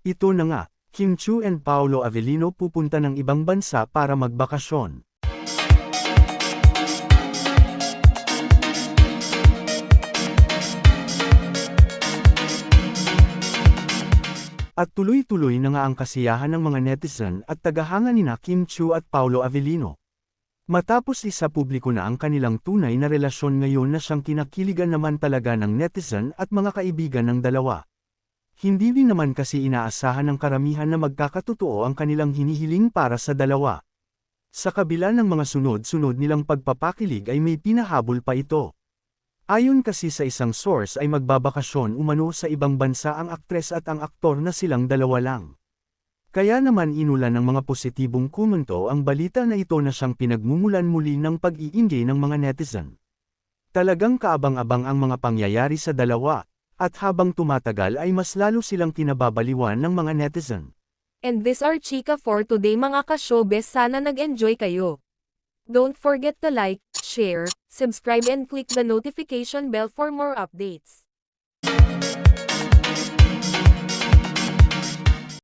Ito na nga, Kim Chu and Paolo Avellino pupunta ng ibang bansa para magbakasyon. At tuloy-tuloy na nga ang kasiyahan ng mga netizen at tagahanga ni Kim Chu at Paolo Avellino. Matapos isa publiko na ang kanilang tunay na relasyon ngayon na siyang kinakiligan naman talaga ng netizen at mga kaibigan ng dalawa. Hindi din naman kasi inaasahan ng karamihan na magkakatotoo ang kanilang hinihiling para sa dalawa. Sa kabila ng mga sunod-sunod nilang pagpapakilig ay may pinahabol pa ito. Ayon kasi sa isang source ay magbabakasyon umano sa ibang bansa ang aktres at ang aktor na silang dalawa lang. Kaya naman inulan ng mga positibong komento ang balita na ito na siyang pinagmumulan muli ng pag-iingay ng mga netizen. Talagang kaabang-abang ang mga pangyayari sa dalawa, at habang tumatagal ay mas lalo silang kinababaliwan ng mga netizen. And this are Chika for today mga ka-showbiz sana nag-enjoy kayo. Don't forget to like, share, subscribe and click the notification bell for more updates.